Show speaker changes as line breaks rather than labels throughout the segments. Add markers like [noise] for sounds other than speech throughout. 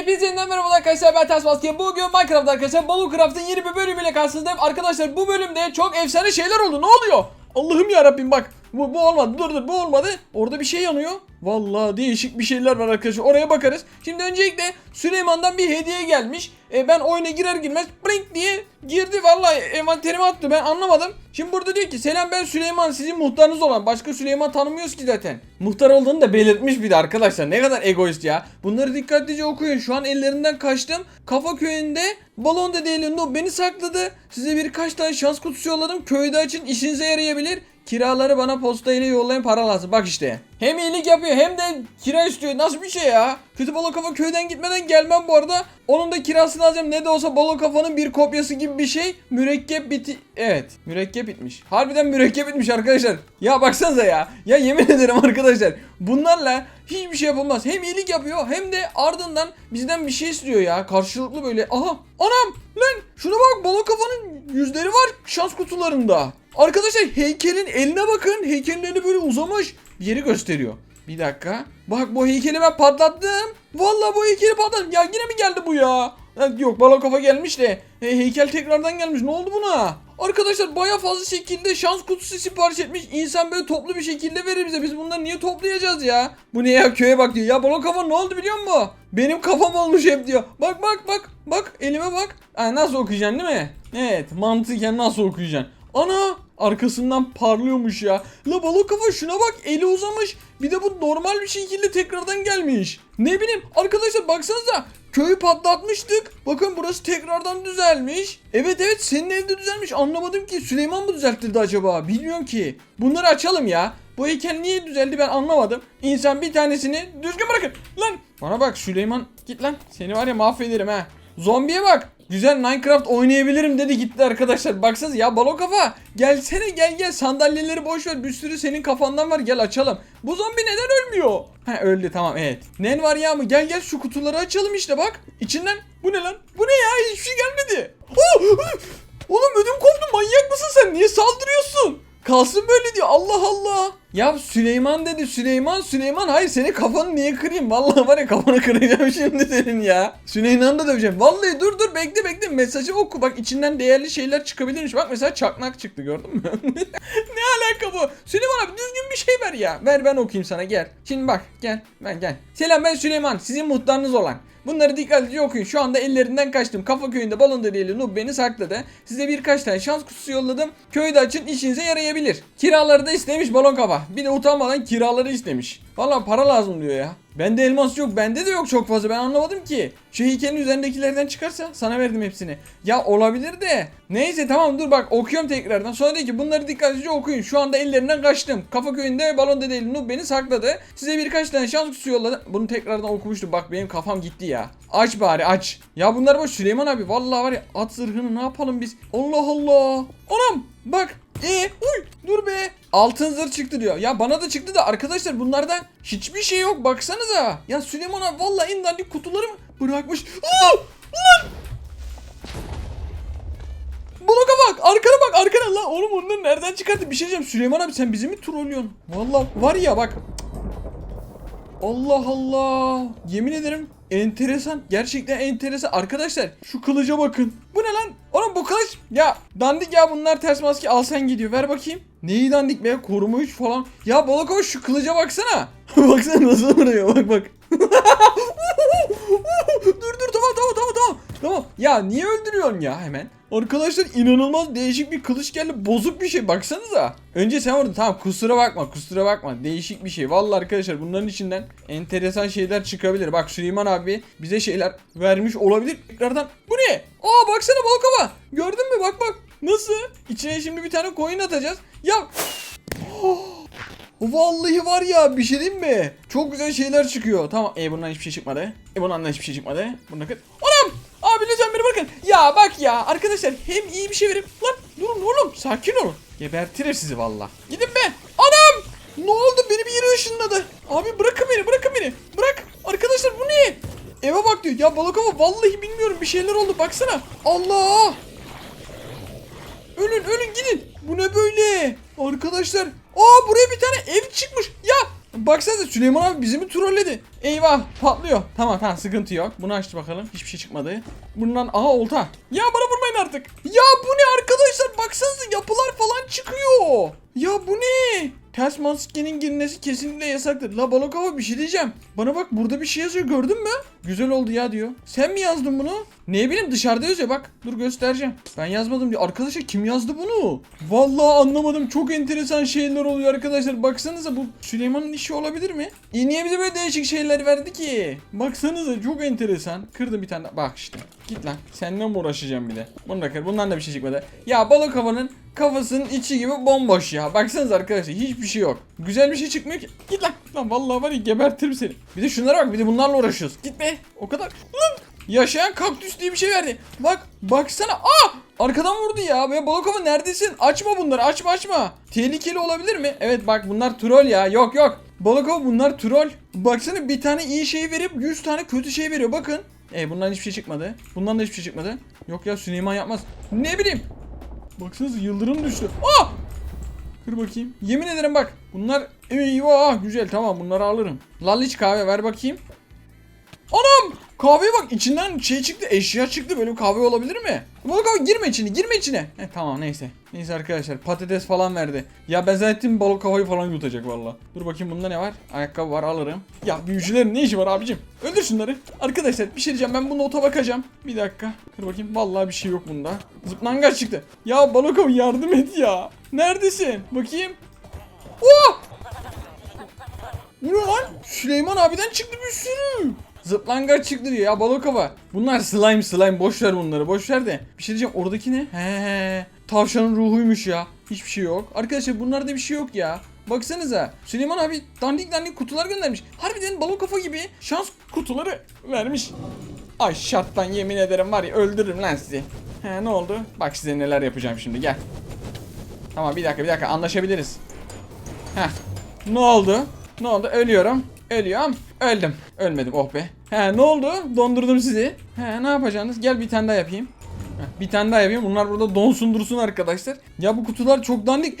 Hepinize yeniden merhaba arkadaşlar ben Ters. Bugün Minecraft arkadaşlar Battlecraft'ın yeni bir bölümüyle karşınızdayım. Arkadaşlar bu bölümde çok efsane şeyler oldu. Ne oluyor? Allah'ım ya Rabbim bak. Bu, bu olmadı. Dur dur bu olmadı. Orada bir şey yanıyor. Vallahi değişik bir şeyler var arkadaşlar. Oraya bakarız. Şimdi öncelikle Süleyman'dan bir hediye gelmiş. E, ben oyuna girer girmez blink diye girdi. Vallahi envanterime attı. Ben anlamadım. Şimdi burada diyor ki selam ben Süleyman sizin muhtarınız olan. Başka Süleyman tanımıyoruz ki zaten. Muhtar olduğunu da belirtmiş bir de arkadaşlar. Ne kadar egoist ya. Bunları dikkatlice okuyun. Şu an ellerinden kaçtım. Kafa köyünde balon dedeli Noob beni sakladı. Size birkaç tane şans kutusu yolladım. Köyde açın işinize yarayabilir. Kiraları bana posta ile yollayın para lazım. Bak işte. Hem iyilik yapıyor hem de kira istiyor. Nasıl bir şey ya? Kötü balık kafa köyden gitmeden gelmem bu arada. Onun da kirasını alacağım. Ne de olsa balık kafanın bir kopyası gibi bir şey. Mürekkep biti... Evet. Mürekkep bitmiş. Harbiden mürekkep bitmiş arkadaşlar. Ya baksanıza ya. Ya yemin ederim arkadaşlar. Bunlarla hiçbir şey yapılmaz. Hem iyilik yapıyor hem de ardından bizden bir şey istiyor ya. Karşılıklı böyle. Aha. Anam. Lan şuna bak balık kafanın yüzleri var şans kutularında. Arkadaşlar heykelin eline bakın. Heykelin eli böyle uzamış. Bir yeri gösteriyor. Bir dakika. Bak bu heykeli ben patlattım. Vallahi bu heykeli patlattım. Ya yine mi geldi bu ya? Yok balon kafa gelmiş de. He, heykel tekrardan gelmiş. Ne oldu buna? Arkadaşlar baya fazla şekilde şans kutusu sipariş etmiş. İnsan böyle toplu bir şekilde verir bize. Biz bunları niye toplayacağız ya? Bu ne ya köye bak diyor. Ya balon kafa ne oldu biliyor musun? Benim kafam olmuş hep diyor. Bak bak bak. Bak elime bak. Ha, nasıl okuyacaksın değil mi? Evet mantıken nasıl okuyacaksın? Ana arkasından parlıyormuş ya. La balık kafa şuna bak eli uzamış. Bir de bu normal bir şekilde tekrardan gelmiş. Ne bileyim arkadaşlar baksanıza köyü patlatmıştık. Bakın burası tekrardan düzelmiş. Evet evet senin evde düzelmiş. Anlamadım ki Süleyman mı düzelttirdi acaba? Bilmiyorum ki. Bunları açalım ya. Bu heykel niye düzeldi ben anlamadım. İnsan bir tanesini düzgün bırakın. Lan bana bak Süleyman git lan. Seni var ya mahvederim ha. Zombiye bak. Güzel Minecraft oynayabilirim dedi gitti arkadaşlar. Baksanıza ya balo kafa. Gelsene gel gel sandalyeleri boş ver. Bir sürü senin kafandan var gel açalım. Bu zombi neden ölmüyor? Ha öldü tamam evet. Nen var ya mı? Gel gel şu kutuları açalım işte bak. İçinden bu ne lan? Bu ne ya? Hiçbir şey gelmedi. Oh! Oğlum ödüm koptu manyak mısın sen? Niye saldırıyorsun? Kalsın böyle diyor. Allah Allah. Ya Süleyman dedi. Süleyman Süleyman. Hayır senin kafanı niye kırayım? Vallahi var ya kafanı kıracağım [laughs] şimdi senin ya. Süleyman'ı da döveceğim. Vallahi dur dur bekle bekle. Mesajı oku. Bak içinden değerli şeyler çıkabilirmiş. Bak mesela çakmak çıktı gördün mü? [laughs] ne alaka bu? Süleyman abi düzgün bir şey ver ya. Ver ben okuyayım sana gel. Şimdi bak gel. Ben gel. Selam ben Süleyman. Sizin muhtarınız olan. Bunları dikkatlice okuyun. Şu anda ellerinden kaçtım. Kafa köyünde balon dedeli Noob beni sakladı. Size birkaç tane şans kutusu yolladım. Köyde açın işinize yarayabilir. Kiraları da istemiş balon kafa. Bir de utanmadan kiraları istemiş. Valla para lazım diyor ya. Bende elmas yok. Bende de yok çok fazla. Ben anlamadım ki. Şu heykelin üzerindekilerden çıkarsa sana verdim hepsini. Ya olabilir de. Neyse tamam dur bak okuyorum tekrardan. Sonra diyor ki bunları dikkatlice okuyun. Şu anda ellerinden kaçtım. Kafa köyünde balon dedeli Noob beni sakladı. Size birkaç tane şans kutusu yolladı. Bunu tekrardan okumuştum. Bak benim kafam gitti ya. Aç bari aç. Ya bunlar boş Süleyman abi. Vallahi var ya at zırhını ne yapalım biz. Allah Allah. Anam bak. E be. Altın zırh çıktı diyor. Ya bana da çıktı da arkadaşlar bunlardan hiçbir şey yok. Baksanıza. Ya Süleyman abi vallahi en dandik kutuları mı bırakmış. Aa! Lan! Bloka bak arkana bak arkana. Lan oğlum onları nereden çıkarttı? Bir şey diyeceğim. Süleyman abi sen bizi mi trollüyorsun? Vallahi var ya bak. Allah Allah. Yemin ederim enteresan gerçekten enteresan. Arkadaşlar şu kılıca bakın. Bu ne lan? Oğlum bu kılıç. Ya dandik ya bunlar ters maske. Al sen gidiyor. Ver bakayım neyi dandik be koruma 3 falan ya Balakova şu kılıca baksana [laughs] baksana nasıl vuruyor bak bak [laughs] dur dur tamam tamam tamam tamam. Tamam. Ya niye öldürüyorsun ya hemen? Arkadaşlar inanılmaz değişik bir kılıç geldi. Bozuk bir şey baksanıza. Önce sen vurdun. Tamam kusura bakma kusura bakma. Değişik bir şey. Vallahi arkadaşlar bunların içinden enteresan şeyler çıkabilir. Bak Süleyman abi bize şeyler vermiş olabilir. Tekrardan bu ne? Aa baksana Balkova. Gördün mü? Bak bak. Nasıl? İçine şimdi bir tane coin atacağız. Ya [gasps] Vallahi var ya bir şey diyeyim mi? Çok güzel şeyler çıkıyor. Tamam. E bundan hiçbir şey çıkmadı. E bundan da hiçbir şey çıkmadı. Bunu kır. Anam! Abi lütfen beni bırakın. Ya bak ya arkadaşlar hem iyi bir şey verip lan durun oğlum sakin olun. Gebertirir sizi valla. Gidin be. Anam! Ne oldu? Beni bir yere ışınladı. Abi bırakın beni bırakın beni. Bırak. Arkadaşlar bu ne? Eve bak diyor. Ya balık ama vallahi bilmiyorum bir şeyler oldu baksana. Allah! Ölün ölün gidin. Bu ne böyle? Arkadaşlar. Aa buraya bir tane ev çıkmış. Ya Baksanıza Süleyman abi bizi mi trolledi? Eyvah patlıyor. Tamam tamam sıkıntı yok. Bunu açtı bakalım. Hiçbir şey çıkmadı. Bundan aha olta. Ya bana vurmayın artık. Ya bu ne arkadaşlar? Baksanıza yapılar falan çıkıyor. Ya bu ne? Ters maskenin girmesi kesinlikle yasaktır. La Balokova bir şey diyeceğim. Bana bak burada bir şey yazıyor gördün mü? Güzel oldu ya diyor. Sen mi yazdın bunu? Ne bileyim dışarıda yazıyor bak. Dur göstereceğim. Ben yazmadım diyor. Arkadaşlar kim yazdı bunu? Vallahi anlamadım. Çok enteresan şeyler oluyor arkadaşlar. Baksanıza bu Süleyman'ın işi olabilir mi? İyi niye bize böyle değişik şeyler verdi ki? Baksanıza çok enteresan. Kırdım bir tane. Bak işte. Git lan. Seninle mi uğraşacağım bir de? Bunu da kır. Bundan da bir şey çıkmadı. Ya Balokova'nın kafasının içi gibi bomboş ya. Baksanıza arkadaşlar hiçbir şey yok. Güzel bir şey çıkmıyor ki. Git lan. Lan vallahi var ya gebertirim seni. Bir de şunlara bak bir de bunlarla uğraşıyoruz. Git be. O kadar. Lan. Yaşayan kaktüs diye bir şey verdi. Bak baksana. Aa! Arkadan vurdu ya. Be Balokova neredesin? Açma bunları. Açma açma. Tehlikeli olabilir mi? Evet bak bunlar troll ya. Yok yok. Balokova bunlar troll. Baksana bir tane iyi şey verip 100 tane kötü şey veriyor. Bakın. E bundan hiçbir şey çıkmadı. Bundan da hiçbir şey çıkmadı. Yok ya Süleyman yapmaz. Ne bileyim. Baksanıza yıldırım düştü. Aa! Kır bakayım. Yemin ederim bak. Bunlar eyvah güzel tamam bunları alırım. Lalliç kahve ver bakayım. Anam! Kahveye bak içinden şey çıktı eşya çıktı böyle kahve olabilir mi? Balık abi girme içine girme içine. He tamam neyse. Neyse arkadaşlar patates falan verdi. Ya ben zannettim balık havayı falan yutacak valla. Dur bakayım bunda ne var? Ayakkabı var alırım. Ya büyücülerin ne işi var abicim? Öldür şunları. Arkadaşlar bir şey diyeceğim ben bu nota bakacağım. Bir dakika. Dur bakayım vallahi bir şey yok bunda. Zıplangaç çıktı. Ya balık abi yardım et ya. Neredesin? Bakayım. Oh! Bu ne lan? Süleyman abiden çıktı bir sürü. Zıplangaç çıktı diyor ya Balokova. Bunlar slime slime boş bunları boş de. Bir şey diyeceğim oradaki ne? He tavşanın ruhuymuş ya. Hiçbir şey yok. Arkadaşlar bunlarda bir şey yok ya. Baksanıza Süleyman abi dandik dandik kutular göndermiş. Harbiden balon kafa gibi şans kutuları vermiş. Ay şarttan yemin ederim var ya öldürürüm lan sizi. He ne oldu? Bak size neler yapacağım şimdi gel. Tamam bir dakika bir dakika anlaşabiliriz. Heh. Ne oldu? Ne oldu? Ölüyorum. Ölüyorum. Öldüm. Ölmedim oh be. He ne oldu? Dondurdum sizi. He ne yapacaksınız? Gel bir tane daha yapayım. Bir tane daha yapayım. Bunlar burada donsun dursun arkadaşlar. Ya bu kutular çok dandik. [laughs]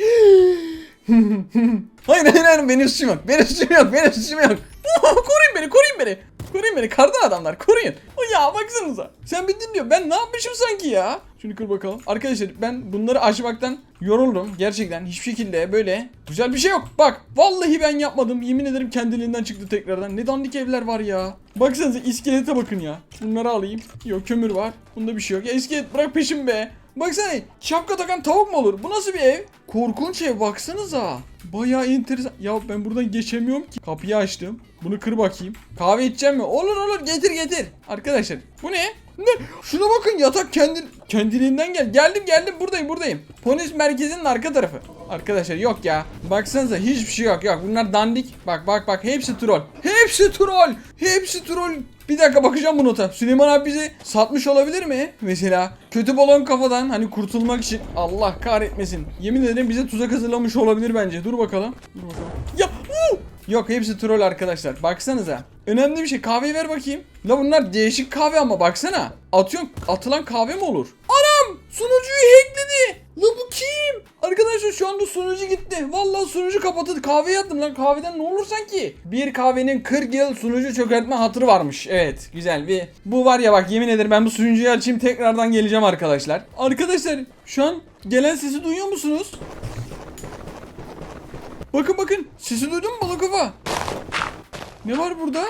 hayır hayır hayır benim suçum yok. Benim suçum yok. Benim suçum yok. [laughs] koruyun beni koruyun beni. Koruyun beni kardan adamlar koruyun. Ya baksanıza. Sen bir dinliyor. Ben ne yapmışım sanki ya? Şunu kır bakalım. Arkadaşlar ben bunları açmaktan yoruldum. Gerçekten hiçbir şekilde böyle güzel bir şey yok. Bak vallahi ben yapmadım. Yemin ederim kendiliğinden çıktı tekrardan. Ne dandik evler var ya. Baksanıza iskelete bakın ya. Bunları alayım. Yok kömür var. Bunda bir şey yok. Ya iskelet bırak peşim be. Baksana şapka takan tavuk mu olur? Bu nasıl bir ev? Korkunç ev baksanıza. Bayağı enteresan. Ya ben buradan geçemiyorum ki. Kapıyı açtım. Bunu kır bakayım. Kahve içeceğim mi? Olur olur getir getir. Arkadaşlar bu ne? Ne? Şuna bakın yatak kendi kendiliğinden gel. Geldim geldim buradayım buradayım. Polis merkezinin arka tarafı. Arkadaşlar yok ya. Baksanıza hiçbir şey yok yok. Bunlar dandik. Bak bak bak hepsi troll. Hepsi troll. Hepsi troll. Bir dakika bakacağım bu nota. Süleyman abi bizi satmış olabilir mi? Mesela kötü balon kafadan hani kurtulmak için Allah kahretmesin. Yemin ederim bize tuzak hazırlamış olabilir bence. Dur bakalım. Dur bakalım. Ya! Yok hepsi troll arkadaşlar. Baksanıza. Önemli bir şey. Kahveyi ver bakayım. La bunlar değişik kahve ama baksana. Atıyorsun atılan kahve mi olur? Anam! Sunucuyu hackledi. La bu kim? Arkadaşlar şu anda sunucu gitti. Vallahi sunucu kapatıldı. Kahve yattım lan. Kahveden ne olur sanki? Bir kahvenin 40 yıl sunucu çökertme hatırı varmış. Evet güzel bir. Bu var ya bak yemin ederim ben bu sunucuyu açayım tekrardan geleceğim arkadaşlar. Arkadaşlar şu an gelen sesi duyuyor musunuz? Bakın bakın. Sesi duydun mu Balakova? Ne var burada?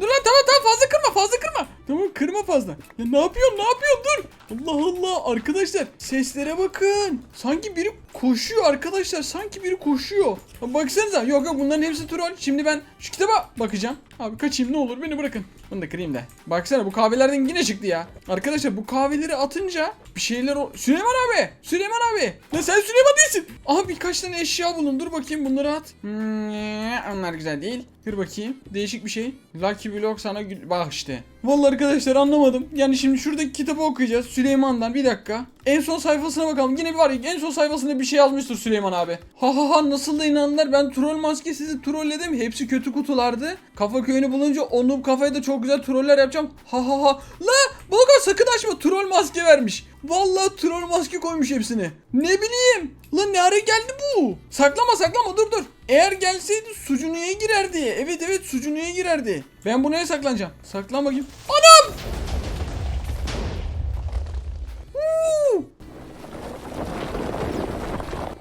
Dur lan tamam tamam fazla kırma fazla kırma. Tamam kırma fazla. Ya ne yapıyorsun ne yapıyorsun dur. Allah Allah arkadaşlar seslere bakın. Sanki biri koşuyor arkadaşlar sanki biri koşuyor. Ya baksanıza yok yok bunların hepsi troll. Şimdi ben şu kitaba bakacağım. Abi kaçayım ne olur beni bırakın. Bunu da kırayım da. Baksana bu kahvelerden yine çıktı ya. Arkadaşlar bu kahveleri atınca bir şeyler o... Süleyman abi! Süleyman abi! Ne sen Süleyman değilsin. Aha birkaç tane eşya bulun. Dur bakayım bunları at. Hmm, onlar güzel değil. Kır bakayım. Değişik bir şey. Lucky Block sana. Bak işte. Vallahi arkadaşlar anlamadım. Yani şimdi şuradaki kitabı okuyacağız. Süleyman'dan bir dakika. En son sayfasına bakalım. Yine bir var ya en son sayfasında bir şey yazmıştır Süleyman abi. Ha ha ha nasıl da inandılar. Ben troll maske sizi trolledim. Hepsi kötü kutulardı. Kafa köyünü bulunca onu kafaya da çok güzel troller yapacağım. Ha ha ha. La Balka sakın açma troll maske vermiş. Vallahi troll maske koymuş hepsine. Ne bileyim. Lan ne ara geldi bu? Saklama saklama dur dur. Eğer gelseydi sucunuya girerdi. Evet evet sucunuya girerdi. Ben buraya saklanacağım. Saklan bakayım. Anam!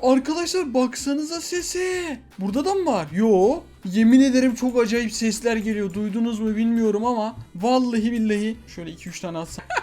Arkadaşlar baksanıza sese. Burada da mı var? Yo. Yemin ederim çok acayip sesler geliyor. Duydunuz mu bilmiyorum ama vallahi billahi şöyle 2-3 tane atsam. [laughs]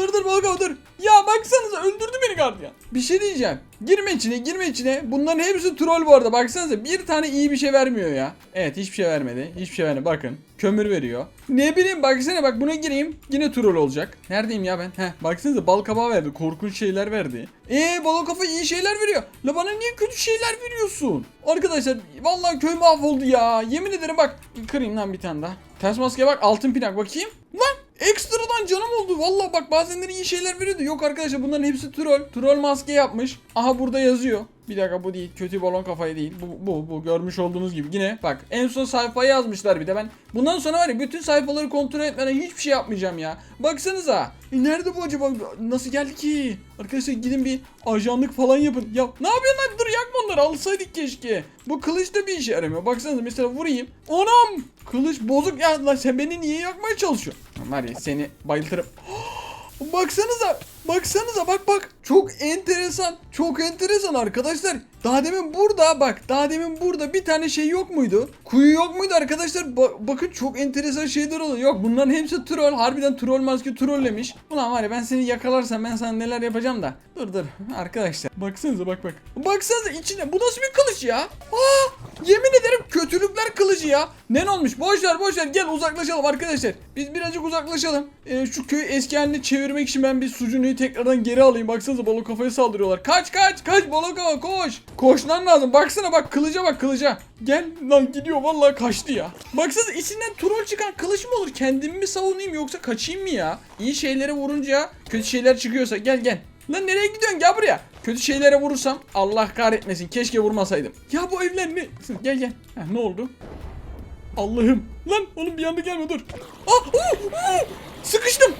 Dur dur Volkan dur. Ya baksanıza öldürdü beni gardiyan. Bir şey diyeceğim. Girme içine girme içine. Bunların hepsi troll bu arada. Baksanıza bir tane iyi bir şey vermiyor ya. Evet hiçbir şey vermedi. Hiçbir şey vermedi. Bakın kömür veriyor. Ne bileyim baksana bak buna gireyim. Yine troll olacak. Neredeyim ya ben? Heh baksanıza bal kabağı verdi. Korkunç şeyler verdi. Eee balon kafa iyi şeyler veriyor. La bana niye kötü şeyler veriyorsun? Arkadaşlar vallahi köy mahvoldu ya. Yemin ederim bak. Kırayım lan bir tane daha. Ters maske bak altın plak bakayım. Lan ekstradan canım oldu. Vallahi bak bazenleri iyi şeyler veriyordu. Yok arkadaşlar bunların hepsi troll. Troll maske yapmış. Aha burada yazıyor. Bir dakika bu değil. Kötü balon kafayı değil. Bu, bu, bu görmüş olduğunuz gibi. Yine bak en son sayfayı yazmışlar bir de ben. Bundan sonra var ya bütün sayfaları kontrol etmeden hiçbir şey yapmayacağım ya. Baksanıza. E nerede bu acaba? Nasıl geldi ki? Arkadaşlar gidin bir ajanlık falan yapın. Ya ne yapıyorsun lan? Dur yakma onları alsaydık keşke. Bu kılıç da bir işe yaramıyor. Baksanıza mesela vurayım. Anam! Kılıç bozuk ya. Lan sen beni niye yakmaya çalışıyorsun? Var seni bayıltırım. [gasps] Baksanıza. Baksanıza bak bak. Çok enteresan. Çok enteresan arkadaşlar. Daha demin burada bak. Daha demin burada bir tane şey yok muydu? Kuyu yok muydu arkadaşlar? Ba- bakın çok enteresan şeyler oluyor. Yok bunların hepsi troll. Harbiden troll maske trollemiş. Ulan var ya ben seni yakalarsam ben sana neler yapacağım da. Dur dur arkadaşlar. Baksanıza bak bak. Baksanıza içine. Bu nasıl bir kılıç ya? Aa! Yemin ederim kötülükler kılıcı ya. Ne olmuş? Boş ver boş ver. Gel uzaklaşalım arkadaşlar. Biz birazcık uzaklaşalım. Ee, şu köyü eski haline çevirmek için ben bir sucunuyu tekrardan geri alayım. Baksanıza balon kafaya saldırıyorlar. Kaç kaç kaç balon kafa koş. Koşman lazım. Baksana bak kılıca bak kılıca. Gel lan gidiyor vallahi kaçtı ya. Baksanıza içinden troll çıkan kılıç mı olur? Kendimi mi savunayım yoksa kaçayım mı ya? İyi şeylere vurunca kötü şeyler çıkıyorsa gel gel. Lan nereye gidiyorsun gel buraya. Kötü şeylere vurursam Allah kahretmesin keşke vurmasaydım. Ya bu evler ne? Gel gel. Heh, ne oldu? Allah'ım. Lan oğlum bir anda gelme dur. Ah! Uh, uh, sıkıştım.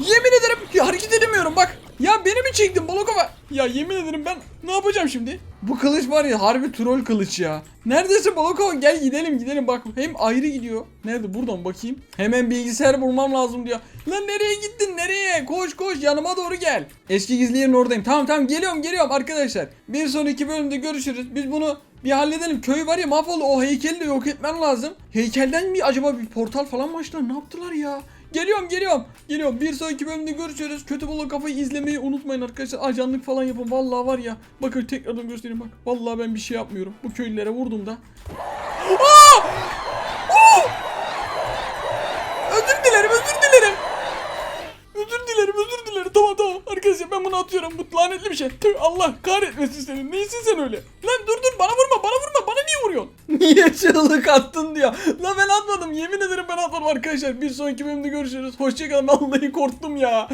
Yemin ederim ya hareket edemiyorum bak. Ya beni mi çektin Balokova? Ya yemin ederim ben ne yapacağım şimdi? Bu kılıç var ya harbi troll kılıç ya. Neredesin Balokova? Gel gidelim gidelim bak. Hem ayrı gidiyor. Nerede buradan bakayım. Hemen bilgisayar bulmam lazım diyor. Lan nereye gittin nereye? Koş koş yanıma doğru gel. Eski gizli yerin oradayım. Tamam tamam geliyorum geliyorum arkadaşlar. Bir sonraki bölümde görüşürüz. Biz bunu bir halledelim. Köy var ya mahvoldu. O heykeli de yok etmem lazım. Heykelden mi acaba bir portal falan mı açtılar? Ne yaptılar ya? Geliyorum geliyorum. Geliyorum. Bir sonraki bölümde görüşürüz. Kötü balık kafayı izlemeyi unutmayın arkadaşlar. Ajanlık falan yapın. Vallahi var ya. Bakın tekrardan göstereyim bak. Vallahi ben bir şey yapmıyorum. Bu köylülere vurdum da. Aa! Oo! Özür dilerim özür dilerim. Özür dilerim özür dilerim. Tamam tamam. Arkadaşlar ben bunu atıyorum. Bu lanetli bir şey. Tüh, Allah kahretmesin seni. Neysin sen öyle? Lan dur dur bana vurma bana vurma. Vuruyorsun? [laughs] Niye çığlık attın diyor. Lan ben atmadım. Yemin ederim ben atmadım arkadaşlar. Bir sonraki bölümde görüşürüz. Hoşçakalın. Vallahi korktum ya.